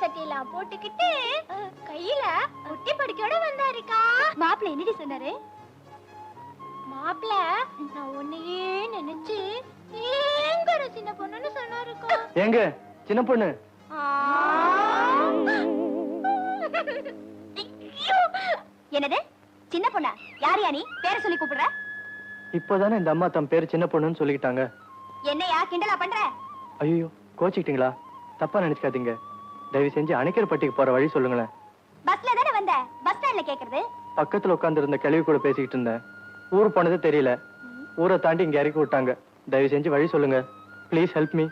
சட்டையெல்லாம் போட்டுக்கிட்டு கையில குட்டி படிக்கோட வந்தாருக்கா. மாப்பிள்ள என்னடி சொன்னாரு? மாப்பிள்ள நான் உன்னையே நினைச்சு ஏங்குற சின்ன பொண்ணுன்னு சொன்னாருக்கா. ஏங்க சின்ன பொண்ணு? என்னது? சின்ன பொண்ணா? யார் யா நீ? பேரை சொல்லி கூப்பிடுற? இப்பதானே இந்த அம்மா தம் பேரு சின்ன பொண்ணுன்னு சொல்லிக்கிட்டாங்க. என்னையா கிண்டலா பண்ற? ஐயோ கோச்சிக்கிட்டீங்களா? தப்பா நினைச்சுக்காதீங்க. தயவு செஞ்சு அணைக்கரப்பட்டிக்கு போற வழி சொல்லுங்களேன். பஸ்ல தானே வந்த? பஸ் ஸ்டாண்ட்ல கேக்குறது. பக்கத்துல உட்கார்ந்து இருந்த கிழவி கூட பேசிக்கிட்டு இருந்தேன். ஊர் போனது தெரியல. ஊரை தாண்டி இங்க இறக்கி விட்டாங்க. தயவு செஞ்சு வழி சொல்லுங்க. ப்ளீஸ் ஹெல்ப் மீ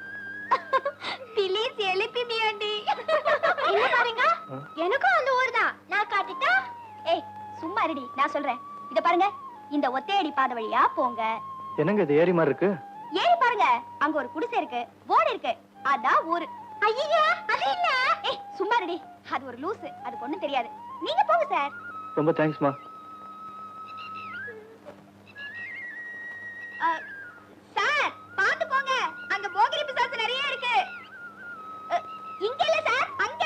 பிளீஸ் எழுப்பி மியாண்டி என்ன பாருங்க? எனக்கும் அந்த ஊர் தான். நான் காட்டிட்டா? ஏய் சும்மா இருடி. நான் சொல்றேன். இத பாருங்க. இந்த ஒத்தையடி பாதை வழியா போங்க. என்னங்க இது ஏரி மாதிரி இருக்கு? ஏறி பாருங்க. அங்க ஒரு குடிசை இருக்கு. போர்டு இருக்கு. அதான் ஊரு. ஐயா அது இல்ல. சும்மா இருடி. அது ஒரு லூசு. அதுக்கு ஒண்ணும் தெரியாது. நீங்க போங்க சார் ரொம்ப தேங்க்ஸ்மா சார் பாத்து போங்க. அங்க போகிரி பிசாசு நிறைய இருக்கு. இங்க இல்ல சார் அங்க.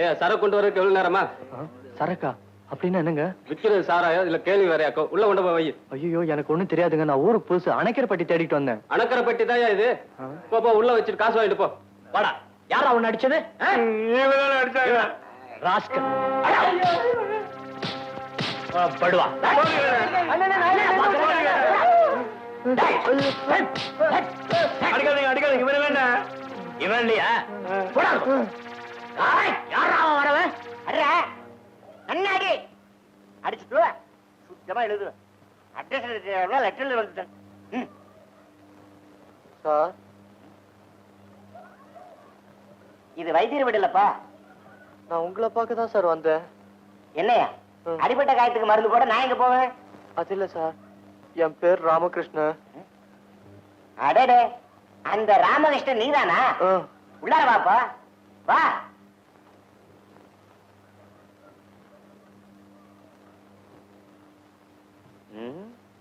ஏ சரக்கு கொண்டு வரதுக்கு எவ்வளவு நேரமா? சரக்கா? அப்படின்னா என்னங்க? விக்கிறது சாராயம் இல்ல கேள்வி வேறையாக்கோ? உள்ள கொண்டு போய் வை. ஐயோ எனக்கு ஒண்ணும் தெரியாதுங்க. நான் ஊருக்கு புதுசு அணைக்கரப்பட்டி தேடிட்டு வந்தேன். அணக்கரை பெட்டி தான் இது. போ போ உள்ள வச்சுட்டு காசு வாங்கிட்டு போ. வாடா. யாரா அவன் அடிச்சது? ராஸ்கல். படுவா. அடிக்காதீங்க அடிக்காதீங்க. இவன் இல்லையா? யாரா வரவன்? அடா அண்ணாடி அடிச்சுட்டு. சுத்தமா எழுது அட்ரஸ் லெட்டர்ல வந்துட்டேன். ம். சார். இது வைத்தியர் வீடு இல்லப்பா நான் உங்களை பார்க்க தான் சார் வந்தேன். என்னையா. அடிபட்ட காயத்துக்கு மருந்து போட நான் எங்க போவேன்? அது இல்ல சார். என் பேர் ராமகிருஷ்ணன். அடடே. அந்த ராமகிருஷ்ணன் நீதானா? உள்ளார வாப்பா. வா.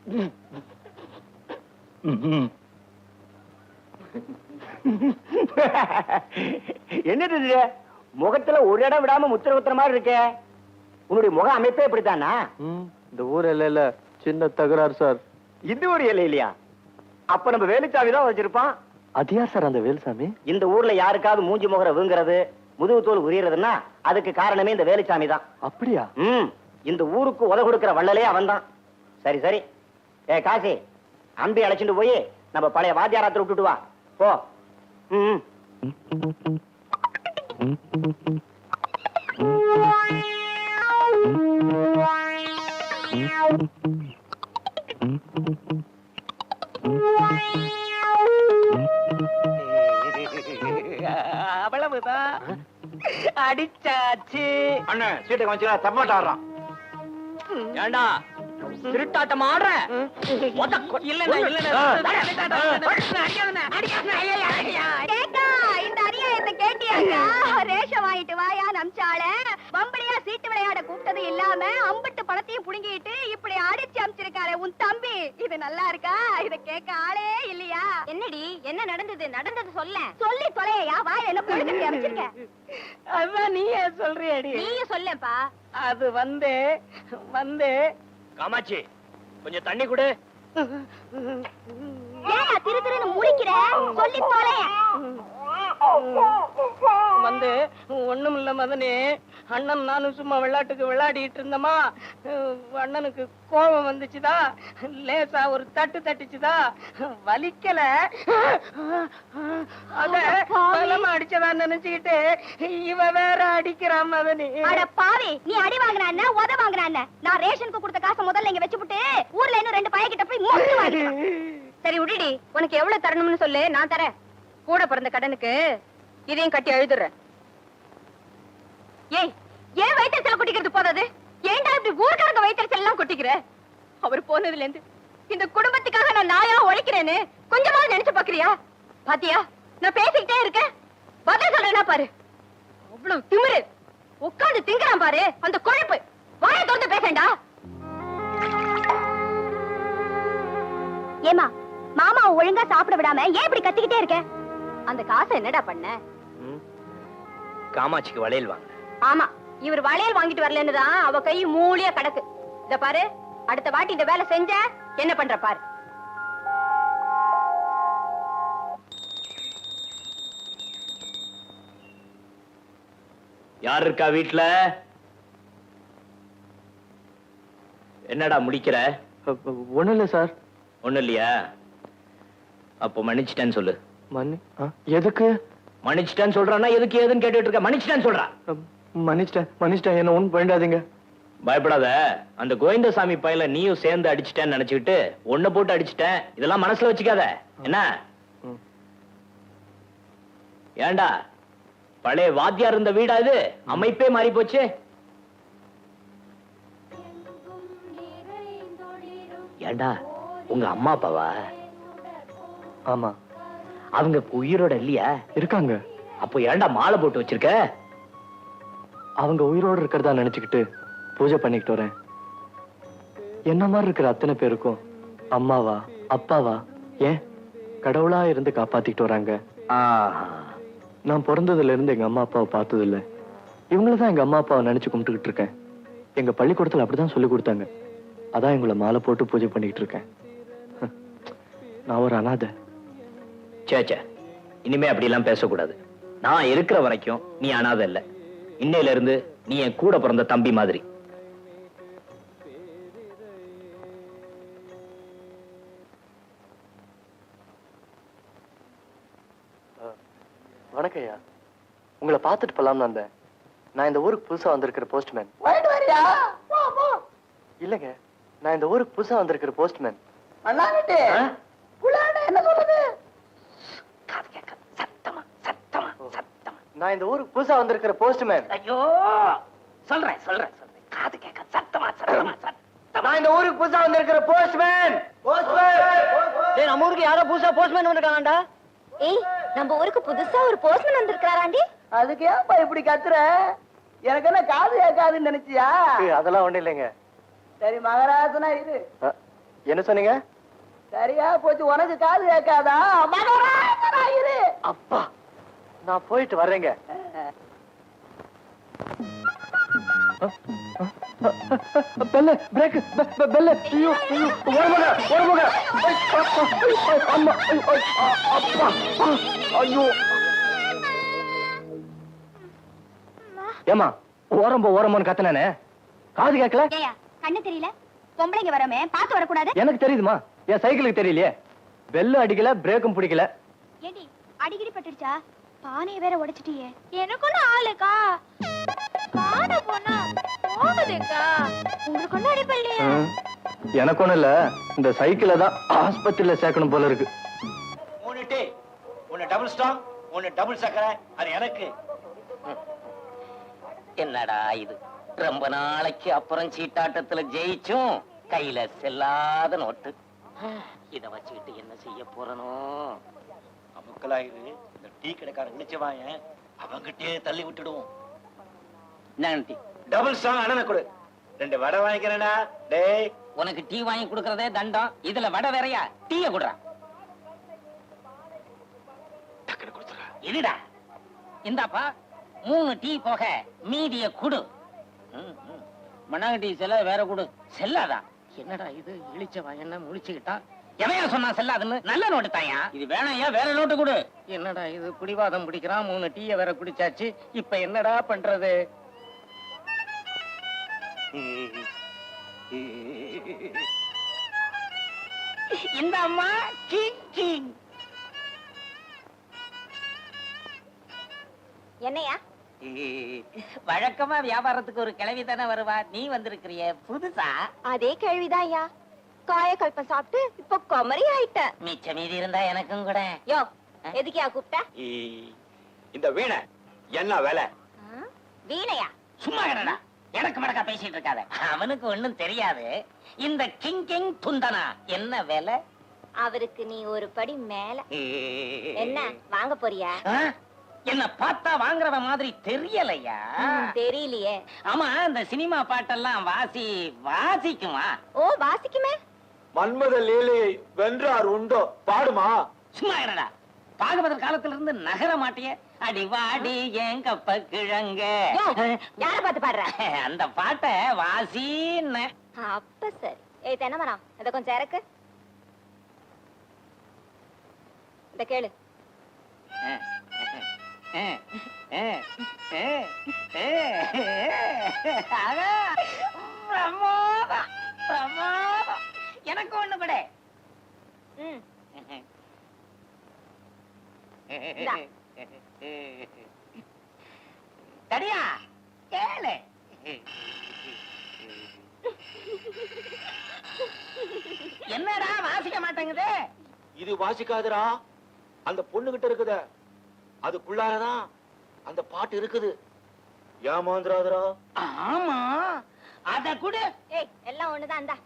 என்னது இது? முகத்துல ஒரு இடம் விடாம முத்திர குத்துற மாதிரி இருக்கே. உன்னுடைய முக அமைப்பே இப்படித்தானா? இந்த ஊர் இல்ல சின்ன தகராறு சார். இது ஒரு இலை இல்லையா? அப்ப நம்ம வேலுச்சாமி தான் வச்சிருப்பான் அது யார் சார் அந்த வேலுசாமி இந்த ஊர்ல யாருக்காவது மூஞ்சி முகர வீங்குறது முதுகு தோல் உரியறதுன்னா அதுக்கு காரணமே இந்த வேலுச்சாமி தான். அப்படியா? ம். இந்த ஊருக்கு உத கொடுக்கிற வள்ளலே அவன்தான். சரி சரி. ஏ காசி அம்பி அழைச்சிட்டு போய் நம்ம பழைய வாத்தியாராத்துல விட்டுட்டு வா. போ. ம் அவ்வளவுதான். அடிச்சாச்சு. அண்ணன் சீட்டை கொஞ்சம் தப்பாட்ட ஆடுறான் ஏண்டா? திருட்டாட்டம் ஆடுற? கேட்டா இந்த அநியாயத்தை கேட்டியாக்கா? ரேஷன் வாங்கிட்டு வாயா நம்சால பம்படியா சீட்டு விளையாட கூப்பிட்டது இல்லாம அம்பட்டு பணத்தையும் புடுங்கிட்டு இப்படி அடிச்சு அமிச்சிருக்காரு உன் தம்பி. இது நல்லா இருக்கா? இத கேட்க ஆளே இல்லையா? என்னடி என்ன நடந்தது? நடந்தது சொல்ல. சொல்லி தொலையா வாயில என்ன கொழுக்கட்டி அமைச்சிருக்க? அதான் நீயே சொல்றியடி. நீயும் சொல்லேப்பா அது வந்து வந்து. காமாட்சி கொஞ்சம் தண்ணி கொடு. ஏயா திரு திருன்னு முழிக்கிற சொல்லி தொலைய வந்து ஒண்ணும் இல்ல மதனே. அண்ணன் நானும் சும்மா விளையாட்டுக்கு விளையாடிட்டு இருந்தோமா? அண்ணனுக்கு கோபம் வந்துச்சுதா? லேசா ஒரு தட்டு தட்டுச்சுதா? வலிக்கல. அத பலமா அடிச்சதா நினைச்சுக்கிட்டு இவ வேற அடிக்கிறான் மதனே அட பாவி நீ அடி வாங்குன என்ன உத வாங்குன என்ன? நான் ரேஷனுக்கு கொடுத்த காசை முதல்ல இங்க வச்சுப்புட்டு ஊர்ல இன்னும் ரெண்டு பையன்கிட்ட போய் மொட்டு சரி விடுடி உனக்கு எவ்வளவு தரணும்னு சொல்லு நான் தரேன். கூட பிறந்த கடனுக்கு இதையும் கட்டி எழுதுறேன் ஏய் ஏன் வயிற்றுச்சல கொட்டிக்கிறது போதாது? ஏன்டா இப்படி ஊர்க்காரங்க வயிற்றுச்சல் எல்லாம் கொட்டிக்கிற? அவர் போனதுல இருந்து இந்த குடும்பத்துக்காக நான் நாயா உழைக்கிறேன்னு கொஞ்சமாவது நினைச்சு பாக்குறியா? பாத்தியா நான் பேசிக்கிட்டே இருக்கேன். பதில் சொல்றேனா பாரு? அவ்வளவு திமிரு. உட்காந்து திங்கறான் பாரு. அந்த கொழுப்பு. வாய திறந்து பேசண்டா ஏமா மாமா ஒழுங்கா சாப்பிட விடாம ஏன் இப்படி கத்திக்கிட்டே இருக்க? அந்த காசை என்னடா பண்ண? காமாட்சிக்கு வளையல் வாங்க ஆமா இவர் வளையல் வாங்கிட்டு வரலன்னு தான் அவ கை மூலியா கிடக்கு. இத பாரு அடுத்த வாட்டி இந்த வேலை செஞ்ச என்ன பண்ற பாரு. யார் இருக்கா வீட்ல? என்னடா முடிக்கிற? ஒண்ணும் இல்ல சார். ஒண்ணு இல்லையா? அப்போ மன்னிச்சிட்டேன்னு சொல்லு. மன்னி எதுக்கு? மன்னிச்சிட்டேன்னு சொல்றானா எதுக்கு ஏதுன்னு கேட்டுட்டு இருக்க? மன்னிச்சிட்டேன்னு சொல்றா. அ, மன்னிச்சிட்டேன் மன்னிச்சிட்டேன் என்ன ஒண்ணும் பண்ணிடாதீங்க பயப்படாத. அந்த கோவிந்தசாமி பையல நீயும் சேர்ந்து அடிச்சிட்டேன்னு நினைச்சுக்கிட்டு ஒண்ணு போட்டு அடிச்சிட்டேன். இதெல்லாம் மனசுல வச்சுக்காத. என்ன? ம். பழைய வாத்தியார் இருந்த வீடா இது? அமைப்பே மாறி போச்சு. ஏன்டா உங்க அம்மா அப்பாவா? ஆமா. அவங்க உயிரோட இல்லையா? இருக்காங்க. அப்போ ஏன்டா மாலை போட்டு வச்சிருக்க? அவங்க உயிரோடு இருக்கிறதா நினைச்சுக்கிட்டு பூஜை பண்ணிக்கிட்டு வரேன். என்ன மாதிரி இருக்கிற அத்தனை பேருக்கும்? அம்மாவா அப்பாவா? ஏன்? கடவுளா இருந்து காப்பாத்திக்கிட்டு வராங்க. ஆஹா. நான் பிறந்ததுல இருந்து எங்க அம்மா அப்பாவை பார்த்ததில்ல. இவங்கள தான் எங்க அம்மா அப்பாவை நினைச்சு கும்பிட்டுக்கிட்டு இருக்கேன். எங்க பள்ளிக்கூடத்துல அப்படிதான் சொல்லி கொடுத்தாங்க. அதான் எங்களை மாலை போட்டு பூஜை பண்ணிக்கிட்டு இருக்கேன். நான் ஒரு அனாதை. சேச்சே இனிமே அப்படிலாம் பேசக்கூடாது. நான் இருக்கிற வரைக்கும் நீ அனாதை இல்லை இன்னையில இருந்து நீ என் கூட பிறந்த தம்பி மாதிரி. வணக்கம் ஐயா உங்களை பார்த்துட்டு போலாம்னு வந்தேன். நான் இந்த ஊருக்கு புதுசா வந்திருக்கிற போஸ்ட்மேன் இல்லைங்க நான் இந்த ஊருக்கு புதுசா வந்திருக்கிற போஸ்ட்மேன் அண்ணாங்கிட்டே புள்ளாண்ட என்ன சொல்லுது காது கேட்க சத்தமா சத்தமா சத்தமா. நான் இந்த ஊருக்கு புதுசா வந்திருக்கிற போஸ்ட்மேன் ஐயோ. சொல்றேன் சொல்றேன் சொல்றேன். காது கேட்க சத்தமா சத்தமா சத்தமா. நான் இந்த ஊருக்கு புதுசா வந்திருக்கிற போஸ்ட்மேன் டேய் நம்ம ஊருக்கு யாரோ புதுசா போஸ்ட்மேன் வந்திருக்காங்கடா. ஏய் நம்ம ஊருக்கு புதுசா ஒரு போஸ்ட்மேன் வந்திருக்காராண்டி அதுக்கு ஏன்பா இப்படி கத்துற? எனக்கு என்ன காது கேட்காதுன்னு நினைச்சியா? அதெல்லாம் ஒண்ணும் இல்லைங்க. சரி மகராசனா இரு. அ, என்ன சொன்னீங்க? சரியா போச்சு உனக்கு காது கேட்காதா? மகராசனா இரு. அப்பா நான் போயிட்டு வர்றேங்க. பெல்ல பிரேக் பெல்ல. ஐயோ ஐயோ ஓரமுக ஓரமுக அம்மா அப்பா. ஐயோ. ஏமா ஓரம் போ ஓரமோன்னு கத்துனானே காது கேட்கல? கண்ணு தெரியல. பொம்பளைங்க வரமே பார்த்து வரக்கூடாது. எனக்கு தெரியுதுமா என் சைக்கிளுக்கு தெரியலையே. பெல்லும் அடிக்கல பிரேக்கும் பிடிக்கல. ஏடி அடிக்கடி பட்டுடுச்சா? பானையை வேற உடைச்சிட்டியே. எனக்கு ஒண்ணு ஆளுக்கா? காண போனா போகுதுக்கா உங்களுக்கு ஒண்ணு அடிப்பல்லையா ம். எனக்கு ஒண்ணும் இல்ல. இந்த சைக்கிளை தான் ஆஸ்பத்திரியில சேர்க்கணும் போல இருக்கு. மூணு டீ. ஒன்னு டபுள் ஸ்ட்ராங் ஒன்னு டபுள் சக்கரை அது எனக்கு. என்னடா இது? ரொம்ப நாளைக்கு அப்புறம் சீட்டாட்டத்துல ஜெயிச்சும் கையில செல்லாத நோட்டு. இத வச்சுக்கிட்டு என்ன செய்ய போறனோ? அமுக்கலாயிரு. இந்த டீ கடைக்காரன் இழிச்சவாய அவங்கிட்டே தள்ளி விட்டுடுவோம். நன்றி. டபுள் ஸ்ட்ராங் அண்ணனை கொடு. ரெண்டு வடை வாங்கிக்கிறேனா டேய். உனக்கு டீ வாங்கி கொடுக்கறதே தண்டம். இதுல வடை வேறையா? டீய குடுறா. இதுடா இந்தாப்பா மூணு டீ போக மீதிய குடு. மண்ணாங்க டீ செல்ல வேற குடு. செல்லாதா? என்னடா இது? இழிச்சவா என்ன முழிச்சுக்கிட்டான் எவையா சொன்னா செல்லாதுன்னு? நல்ல நோட்டு தாயா இது வேணாயா? வேற நோட்டு கொடு. என்னடா இது? பிடிவாதம் பிடிக்கிறான். மூணு டீய வேற குடிச்சாச்சு. இப்ப என்னடா பண்றது? இந்த அம்மா கிங் கிங் என்னையா? வழக்கமா வியாபாரத்துக்கு ஒரு கிளவி தானே வருவா. நீ வந்திருக்கிறிய புதுசா? அதே கேள்விதான் ஐயா காயக்கல்பம் சாப்பிட்டு இப்ப குமரி ஆயிட்ட மிச்ச மீதி இருந்தா எனக்கும் கூட. யோ எதுக்கியா கூப்பிட்ட? இந்த வீணை என்ன விலை? வீணையா? சும்மா கடடா எனக்கு மடக்கா பேசிட்டு இருக்காத. அவனுக்கு ஒண்ணும் தெரியாது. இந்த கிங் கிங் துந்தனா என்ன வேலை? அவருக்கு நீ ஒரு படி மேல. என்ன வாங்க போறியா? என்ன பார்த்தா வாங்குறவ மாதிரி தெரியலையா? தெரியலையே. ஆமா இந்த சினிமா பாட்டெல்லாம் வாசி வாசிக்குமா? ஓ வாசிக்குமே. மன்மத லீலையை வென்றார் உண்டோ? பாடுமா? சும்மா இருடா. பாகவதர் காலத்துல இருந்து நகர மாட்டிய. அடி வாடி ஏன் கப்ப கிழங்க யார பார்த்து பாடுற? அந்த பாட்டை வாசின்னு. அப்ப சரி. ஏய் தென்னமரம் இத கொஞ்சம் இறக்கு. இத கேளு. பிரமாதம் பிரமாதம். எனக்கு ஒண்ணு படே. ம். தடியா கேளு. என்னடா வாசிக்க மாட்டேங்குது? இது வாசிக்காதுடா. அந்த பொண்ணு கிட்ட இருக்குத. அதுக்குள்ளாரதான் அந்த பாட்டு இருக்குது. ஏமாந்துராதரா ஆமா. அத கூட. ஏய் எல்லாம் ஒண்ணுதான் இந்தா.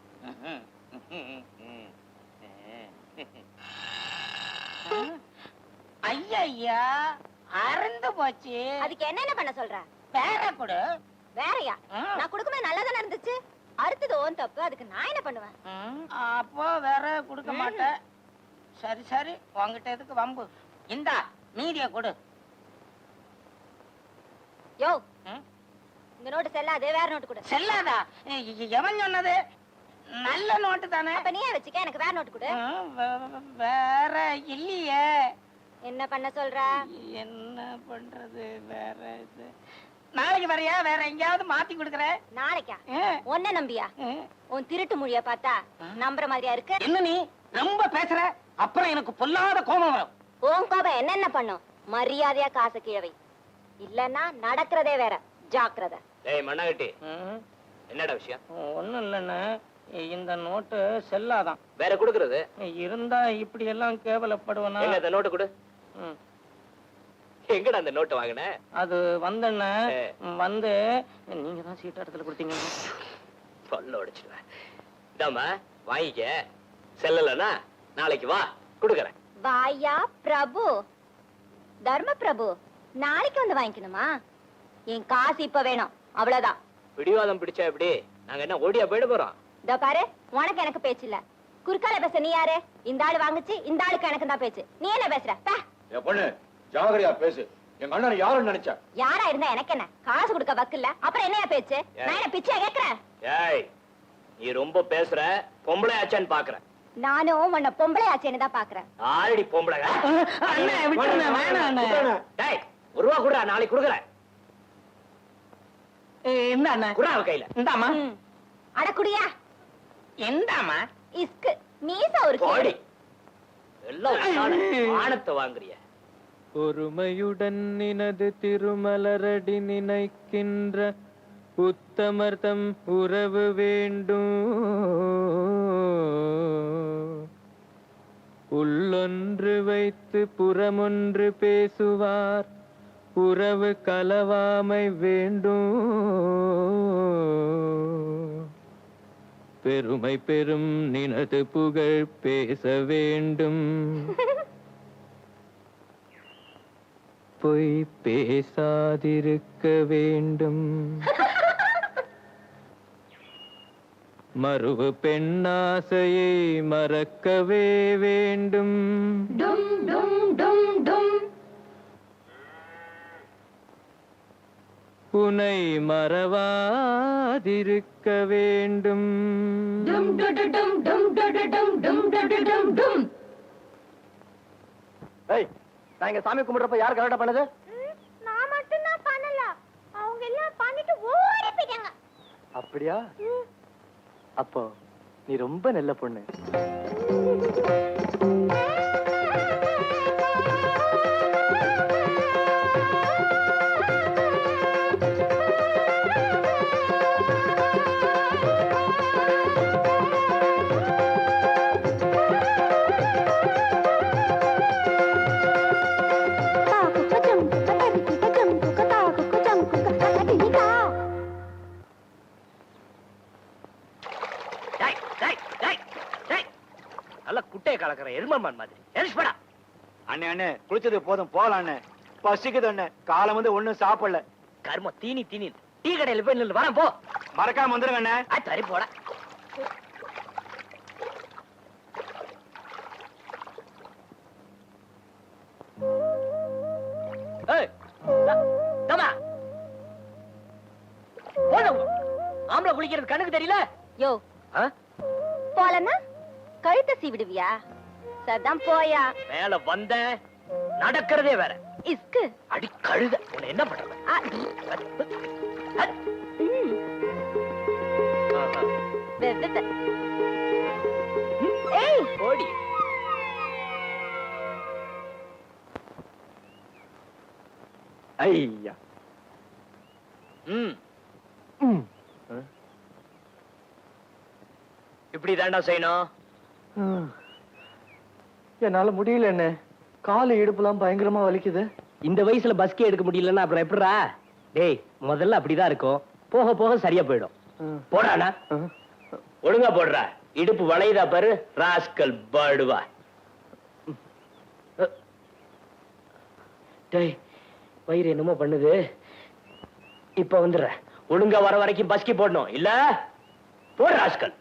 ஐயா அறந்து போச்சு. அதுக்கு என்னென்ன பண்ண சொல்ற? வேற கொடு. வேறயா. நான் கொடுக்கும்போது நல்லா தானே இருந்துச்சு? அடுத்தது ஓன் தப்பு அதுக்கு நான் என்ன பண்ணுவேன்? அப்போ வேற கொடுக்க மாட்டேன். சரி சரி உன்கிட்ட எதுக்கு வம்பு? இந்தா மீதிய கொடு. யோ? இந்த நோட்டு செல்லாது வேற நோட்டு கொடு. செல்லாதா? எவன் சொன்னது? நல்ல நோட்டு தானே. அப்ப நீயே வச்சுக்க எனக்கு வேற நோட்டு கொடு. வேற இல்லையே. என்ன பண்ண சொல்ற? என்ன பண்றது? வேற இது. நாளைக்கு வரையா? வேற எங்கேயாவது மாத்தி கொடுக்குறேன் நாளைக்கா? ஆ, ஒன்ன நம்பியா. உன் திருட்டு மொழிய பார்த்தா நம்புற மாதிரியா இருக்கு? என்ன நீ? ரொம்ப பேசுற? அப்புறம் எனக்கு பொல்லாத கோபம் வரும். உன் கோபம் என்னென்ன பண்ணும்? மரியாதையா காசை கிழவை இல்லன்னா நடக்கிறதே வேற. ஜாக்கிரதை. டேய் மண்ணாகட்டி என்னடா விஷயம்? ஒண்ணும் இல்லைண்ணே. இந்த நோட்டு செல்லாதான். வேற கொடுக்கறது? இருந்தா இப்படி எல்லாம் கேவலப்படுவனா அந்த நோட்டு கொடு. எங்கடா அந்த நோட்டு வாங்கின? அது வந்தண்ண. வந்து. நீங்க தான் சீட்டு இடத்துல கொடுத்தீங்க. பல்ல உடைச்சிடுவேன் இதாம்மா வாங்கிக்க. செல்லலனா நாளைக்கு வா கொடுக்கறேன். வாயா பிரபு. தர்ம பிரபு நாளைக்கு வந்து வாங்கிக்கணுமா? என் காசு இப்ப வேணும். அவ்வளவுதான். பிடிவாதம் பிடிச்சா எப்படி? நாங்க என்ன ஓடியா போயிட போறோம்? இதோ பாரு உனக்கு எனக்கு பேச்சு இல்ல. குறுக்கால பேச நீ யாரு? இந்த ஆளு வாங்குச்சு இந்த ஆளுக்கு எனக்கு தான் பேச்சு. நீ என்ன பேசுற? பே. என் பொண்ணு ஜாகிரதையா பேசு. எங்க அண்ணன் யாருன்னு நினைச்ச? யாரா இருந்தா எனக்கு என்ன? காசு கொடுக்க வக்கில்ல? அப்புறம் என்னையா பேச்சு? நான் என்ன பிச்சையா கேக்குறேன் ஏய் நீ ரொம்ப பேசுற. பொம்பளை ஆச்சான்னு பாக்குறேன். நானும் உன்னை பொம்பளை ஆச்சேன்னு தான் பாக்குறேன். ஆல்ரெடி பொம்பளை. அண்ணே விட்டுருண்ணே வேணாம் அண்ணே. டேய் ஒரு ரூபா குடுறா நாளைக்கு கொடுக்குறேன். இந்த அண்ணே. குடுறா அவ கையில. இந்தாமா ம். அடக்குடியா இந்தாமா இஸ்கு மீச ஒரு போடி. எல்லாம் ஆணத்தை வாங்குறிய. பொறுமையுடன் நினது திருமலரடி நினைக்கின்ற உத்தமர்தம் உறவு வேண்டும். உள்ளொன்று வைத்து புறமொன்று பேசுவார் உறவு கலவாமை வேண்டும். பெருமை பெரும் நினது புகழ் பேச வேண்டும். பொய் பேசாதிருக்க வேண்டும். மறுவு பெண்ணாசையை மறக்கவே வேண்டும். டும் டும் டும் டும். புனை மறவாதிருக்க வேண்டும். டும் டும் டும் டும் டும் டு டு டும் டும். ஏய் நான் இங்க சாமி கும்பிடுறப்ப யார் கரெக்டா பண்ணது? நான் மட்டும் தான் பண்ணல. அவங்க எல்லாம் பண்ணிட்டு ஓடி போயிட்டாங்க. அப்படியா? அப்போ நீ ரொம்ப நல்ல பொண்ணு. எருமமான் மாதிரி. எரிஷ்படா அண்ணே அண்ணே குளிச்சது போதும் போகலாம் அண்ணே பசிக்குது அண்ணே. காலம் வந்து ஒண்ணும் சாப்பிடல. கர்மம் தீனி தீனி. டீ கடையில போய் நில்லு வரேன் போ. மறக்காம வந்துருங்க அண்ணே. சரி போட. ஆம்பளை குளிக்கிறது கண்ணுக்கு தெரியல? யோ. போலன்னா கழுத்தை சீவிடுவியா? சதான் போயா. மேல வந்த நடக்கிறதே வேற. இஸ்கு அடி கழுத உன்னை என்ன பண்றது? ஓடி ஐயா. ம். ம். இப்படி தாண்டா செய்யணும். ம். என்னால முடியல என்ன காலு இடுப்புலாம் பயங்கரமா வலிக்குது. இந்த வயசுல பஸ்கே எடுக்க முடியலன்னா அப்புறம் எப்படிடா? டேய் முதல்ல அப்படிதான் இருக்கும். போக போக சரியா போயிடும். ம். ஒழுங்கா போடுறா. இடுப்பு வளையுதா பாரு. ராஸ்கல் பாடுவா. டேய் வயிறு என்னமோ பண்ணுது. இப்ப வந்துடுற ஒழுங்கா வர வரைக்கும் பஸ்கி போடணும். இல்ல? போடு ராஸ்கல்.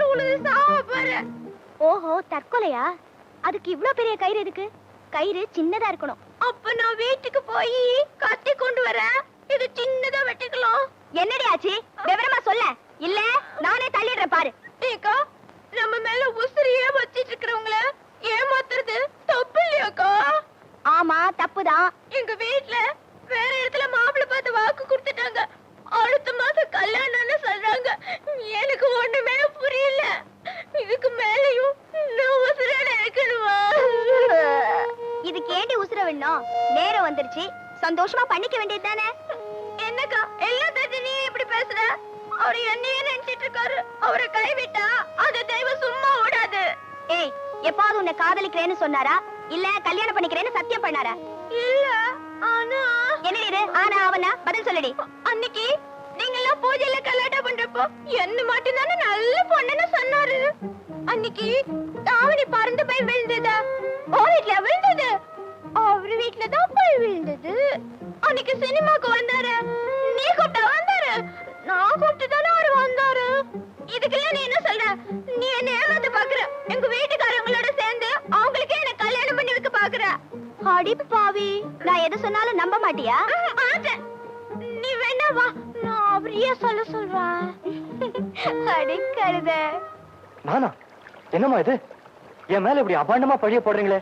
கணத்துல உழுது சாவ பாரு. ஓஹோ தற்கொலையா? அதுக்கு இவ்ளோ பெரிய கயிறு எதுக்கு? கயிறு சின்னதா இருக்கணும். அப்ப நான் வீட்டுக்கு போய் கத்தி கொண்டு வரேன் இது சின்னதா வெட்டிக்கலாம். என்னடி ஆச்சு? விவரமா சொல்ல. இல்ல நானே தள்ளிடுறேன் பாரு. ஏக்கா நம்ம மேல உசிரியே வச்சிட்டு இருக்கிறவங்கள ஏமாத்துறது? தப்பு இல்லையாக்கா? ஆமா தப்புதான். எங்க வீட்ல வேற இடத்துல மாப்பிள்ளை பார்த்து வாக்கு கொடுத்துட்டாங்க. அடுத்த மாசம் கல்யாணம்னு சொல்றாங்க. எனக்கு ஒண்ணுமே புரியல. இதுக்கு மேலயும் நான் உசுரோட இருக்கணுமா? இதுக்கு ஏண்டி உசுர வேணும் நேரம் வந்துருச்சு. சந்தோஷமா பண்ணிக்க வேண்டியது தானே? என்னக்கா எல்லாத்தையும் நீ இப்படி பேசுற? அவர் என்னையே நினைச்சிட்டு இருக்காரு. அவரை கைவிட்டா அது தெய்வம் சும்மா விடாது. ஏய் எப்பாவது உன்னை காதலிக்கிறேன்னு சொன்னாரா? இல்ல கல்யாணம் பண்ணிக்கிறேன்னு சத்தியம் பண்ணாரா? இல்ல என்ன இது? ஆனா அவனா பதில் சொல்லடி. அன்னைக்கு நீங்க எல்லாம் பூஜையில கல்யாணம் பண்றப்போ என்ன மட்டும் தானே நல்ல பொண்ணுன்னு சொன்னாரு. அன்னைக்கு தாவணி பறந்து போய் விழுந்ததா. ஓ வீட்ல விழுந்தது. அவரு வீட்ல தான் போய் விழுந்தது. அன்னைக்கு சினிமாக்கு வந்தாரு. நீ கூப்பிட்டா வந்தாரு. நான் கூப்பிட்டு தானே அவரு வந்தாரு. இதுக்கெல்லாம் நீ என்ன சொல்ற? நீ என்ன ஏமாத்து பாக்குற. எங்க வீட்டுக்காரங்களோட அடி பாவி. நான் எது சொன்னாலும் நம்ப மாட்டியா? நீ வேணா வா. நான் அவரையே சொல்ல சொல்றேன். அடி கழுத நானா? என்னம்மா இது? என் மேல இப்படி அபாண்டமா பழிய போடுறீங்களே.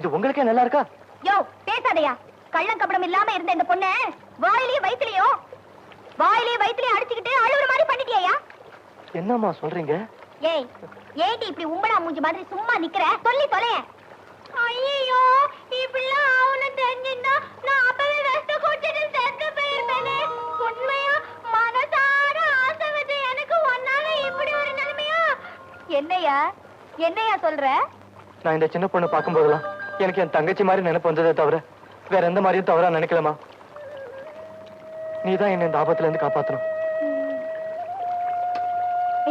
இது உங்களுக்கே நல்லா இருக்கா? யோ பேசாதயா. கள்ளக்கபடம் இல்லாம இருந்த இந்த பொண்ண வாயிலையும் வயித்துலயும் வாயிலையும் வயித்துலயும் அடிச்சுக்கிட்டு அழுகுற மாதிரி பண்ணிட்டியா என்னம்மா சொல்றீங்க? ஏய் ஏடி இப்படி உம்படா மூஞ்சி மாதிரி சும்மா நிக்கிற? சொல்லி தொலை ஐயோ இப்படிலாம் ஆவுன தெரிஞ்சிருந்தா நான் அப்பவே வெஸ்ட் குடிச்சிட்டு செத்து போயிருப்பேனே. உண்மையா? மனசார ஆசை வச்ச எனக்கு ஒன்னால இப்படி ஒரு நிலைமையா? என்னையா? என்னையா சொல்ற? நான் இந்த சின்ன பொண்ணு பார்க்கும்போதெல்லாம் எனக்கு என் தங்கச்சி மாதிரி நினைப்பு வந்ததே தவிர வேற எந்த மாதிரியும் தவறா நினைக்கலமா நீதான் என்ன இந்த ஆபத்துல இருந்து காப்பாத்தணும்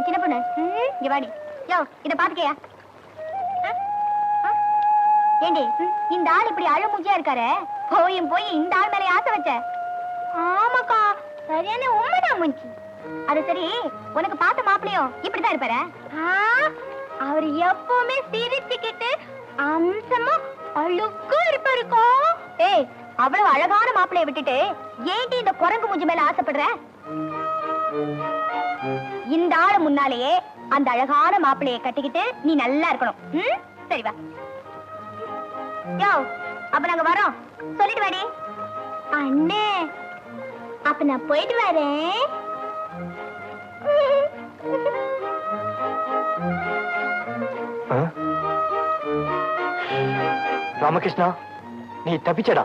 சின்ன பொண்ணு. இங்க வாடி. யோ இத பாத்துக்கயா ஏண்டி இந்த ஆள் இப்படி அழுமூச்சியா இருக்காரு? போயும் போய் இந்த ஆள் மேல ஆசை வச்ச. ஆமாக்கா சரியான உண்மைதான் மூஞ்சி. அது சரி உனக்கு பார்த்த மாப்பிளையும் இப்படித்தான் இருப்பாரு? அவர் எப்பவுமே சிரிச்சுக்கிட்டு அம்சமா அழுக்கும் இருப்பாருக்கோ. ஏய் அவ்வளவு அழகான மாப்பிளைய விட்டுட்டு ஏண்டி இந்த குரங்கு மூஞ்சி மேல ஆசைப்படுற? இந்த ஆளு முன்னாலேயே அந்த அழகான மாப்பிளைய கட்டிக்கிட்டு நீ நல்லா இருக்கணும். சரி வா. யோ அப்ப நாங்க வரோம். சொல்லிட்டு வாடி. அண்ணே அப்ப நான் போயிட்டு வரேன். ஆ? ராமகிருஷ்ணா நீ தப்பிச்சடா.